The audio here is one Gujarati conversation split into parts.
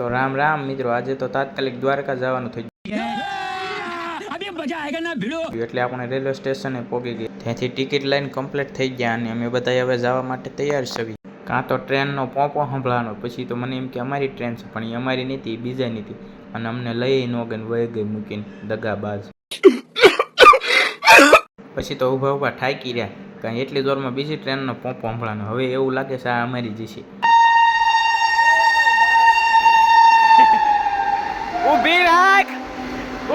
તો રામ રામ મિત્રો આજે તો તાત્કાલિક દ્વારકા જવાનું થઈ ગયું. એટલે આપણે રેલવે સ્ટેશને પહોંચી ગયા. ત્યાંથી ટિકિટ લાઈન કમ્પ્લીટ થઈ ગયા અને અમે બધા હવે જવા માટે તૈયાર છીએ કાં તો ટ્રેનનો પોંપો સંભળાનો પછી તો મને એમ કે અમારી ટ્રેન છે પણ એ અમારી નીતિ બીજા નીતિ. અને અમને લઈ ન ગઈ વહી ગઈ મૂકીને દગાબાજ પછી તો ઊભા ઊભા થાકી રહ્યા. કાંઈ એટલી દોરમાં બીજી ટ્રેનનો પોંપો સંભળાનો. હવે એવું લાગે છે આ અમારી જ છે.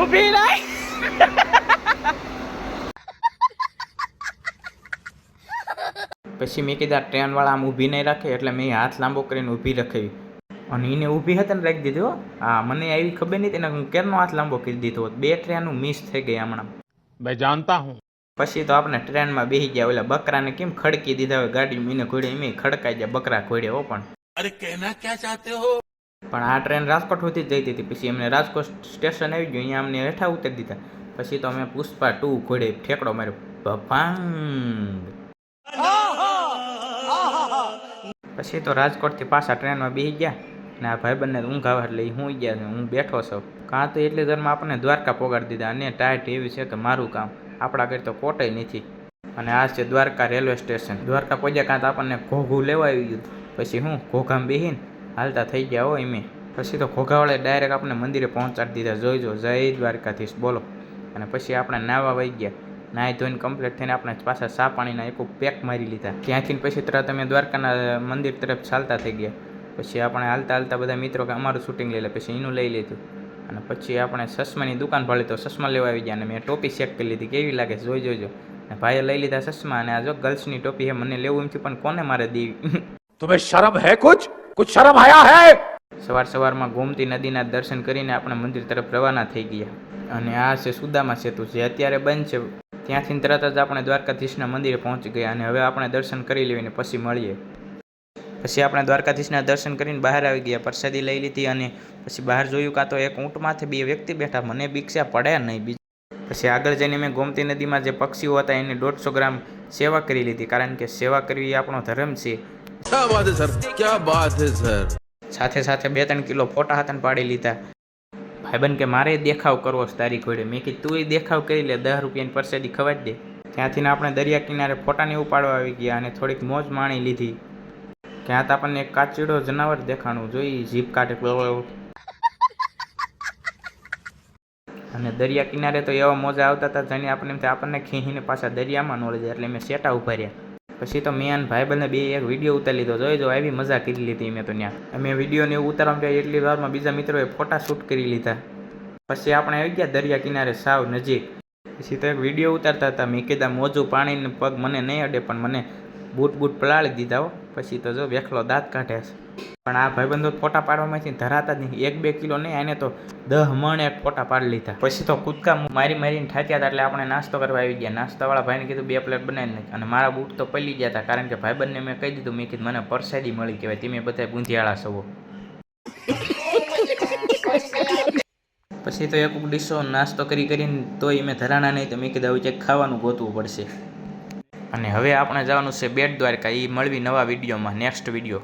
ઊભી રહી પછી મેં કીધા ટ્રેનવાળા આમ ઊભી નહીં રાખે એટલે મેં હાથ લાંબો કરીને ઊભી રખાવી અને એને ઊભી હતી ને રાખી દીધો હા. મને આવી ખબર નહીં તેને હું કેરનો હાથ લાંબો કરી દીધો બે ટ્રેનું મિસ થઈ ગઈ હમણાં. મેં જાણતા હું. પછી તો આપણે ટ્રેનમાં બેસી ગયા ઓલા બકરાને કેમ ખડકી દીધા હોય ગાડી મીને ઘોડે એમ ખડકાઈ ગયા બકરા ઘોડે હો પણ. અરે કહેના ક્યાં ચાહતે હો? પણ આ ટ્રેન રાજકોટ સુધી જ હતી. પછી એમને રાજકોટ સ્ટેશન આવી ગયું. અહીંયા અમને હેઠા ઉતારી દીધા. પછી તો અમે પુષ્પા ટુ ઘોડે ઠેકડો માર્યો. ભભાંગ પછી તો રાજકોટથી પાછા ટ્રેનમાં બેસી ગયા. અને આ ભાઈબંધને ઊંઘ આવે એટલે હું ગયા. છે હું બેઠો છું. કાં તો એટલી દરમાં આપણને દ્વારકા પોગાડી દીધા. અને ટાઈટ એવી છે કે મારું કામ. આપણા ઘર તો કોટાય નથી. અને આ છે દ્વારકા રેલવે સ્ટેશન. દ્વારકા પહોંચ્યા કાં તો આપણને ઘોઘું લેવા આવી ગયું. પછી હું ઘોઘામાં બેહીને હાલતા થઈ ગયા હોય એમે. પછી તો ઘોઘાવાળે ડાયરેક્ટ આપણે મંદિરે પહોંચાડી દીધા. જોઈજો જય દ્વારકાધીશ, બોલો. અને પછી આપણે નાવા વહી ગયા. નાહી ધોઈને કમ્પ્લીટ થઈને આપણે પાછા સા પાણીના એક પેક મારી લીધા. ત્યાંથી પછી તરત અમે દ્વારકાના મંદિર તરફ ચાલતા થઈ ગયા. પછી આપણે હાલતા હાલતા બધા મિત્રો કે અમારું શૂટિંગ લઈ લે, પછી એનું લઈ લીધું. અને પછી આપણે ચશ્માની દુકાન ભાળી તો ચશ્મા લેવા આવી ગયા અને મેં ટોપી ચેક કરી લીધી. કેવી લાગે? જોઈ જોઈજો અને ભાઈએ લઈ લીધા ચશ્મા અને આ જો ગર્લ્સની ટોપી હે મને લેવું એમ છે પણ કોને મારે દેવી તમે શરમ હે કુછ? કુછ શરમ આયા હે સવાર સવારમાં ગોમતી નદીના દર્શન કરીને આપણે મંદિર તરફ રવાના થઈ ગયા. અને આ છે સુદામા સેતુ, જે અત્યારે બંધ છે. ત્યાંથી તરત જ આપણે દ્વારકાધીશના મંદિરે પહોંચી ગયા અને હવે આપણે દર્શન કરી લેવીને પછી મળીએ. પછી આપણે દ્વારકાધીશના દર્શન કરીને બહાર આવી ગયા, પ્રસાદી લઈ લીધી અને પછી બહાર જોયું કાં તો એક ઊંટમાંથી બે વ્યક્તિ બેઠા, મને બીક્ષા પડ્યા નહીં. બીજી પછી આગળ જઈને મેં ગોમતી નદીમાં જે પક્ષીઓ હતા, એને દોઢસો ગ્રામ સેવા કરી લીધી, કારણ કે સેવા કરવી આપણો ધર્મ છે. ક્યાં વાત છે સર ક્યાં વાત છે સર સાથે સાથે બે ત્રણ કિલો ફોટા હતા પાડી લીધા. ભાઈબંધ કે, મારે દેખાવ કરવો છે તારી ઘોડે. મેં કીધું, તું એ દેખાવ કરી લે, દસ રૂપિયાની પરસેડી ખવાઈ દે. ત્યાંથી આપણે દરિયા કિનારે ફોટાને ઉપાડવા આવી ગયા અને થોડીક મોજ માણી લીધી. ક્યાં તો આપણને એક કાચીડો જનાવર દેખાણું જોઈ જીપ કાઢે. અને દરિયા કિનારે તો એવા મોજા આવતા હતા જેને આપણને આપણને ખીહીને પાછા દરિયામાં નોળે એટલે મેં સેટા ઊભા રહ્યા. પછી તો મેં અને ભાઈબંધને બે એક વીડિયો ઉતારી લીધો. જોઈ જો આવી મજા કરી લીધી મેં તો ત્યાં. અમે વિડીયોને એવું ઉતારવા એટલી વારમાં બીજા મિત્રોએ ફોટા શૂટ કરી લીધા. પછી આપણે આવી ગયા દરિયા કિનારે સાવ નજીક. પછી તો એક વીડિયો ઉતારતા હતા. મેં કીધા, મોજું પાણીને પગ મને નહીં અડે, પણ મને બૂટ બૂટ પલાળી દીધા હો. પછી તો જો વેખલો દાંત કાઢે છે. પણ આ ભાઈબંધો ફોટા પાડવામાંથી ધરાતા જ નહીં. એક બે કિલો નહીં, આને તો દહ મણ એક ફોટા પાડી લીધા. પછી તો કૂદકા મારી મારીને ઠાક્યા હતા એટલે આપણે નાસ્તો કરવા આવી ગયા. નાસ્તાવાળા ભાઈને કીધું બે પ્લેટ બનાવી નાખ. અને મારા બૂટ તો પલી ગયા હતા. કારણ કે ભાઈબંધને મેં કહી દીધું, મેં કીધું, મને પરસાદી મળી કહેવાય. તમે બધા ગુંધિયાળા સવો. પછી તો એક ડીશો નાસ્તો કરી કરીને તોય મેં ધરાણા નહીં, તો મેં કીધું, હવે કંઈક ખાવાનું ગોતવું પડશે. અને હવે આપણે જવાનું છે બેટ દ્વારકા એ મળવી નવા વિડીયોમાં નેક્સ્ટ વીડિયો.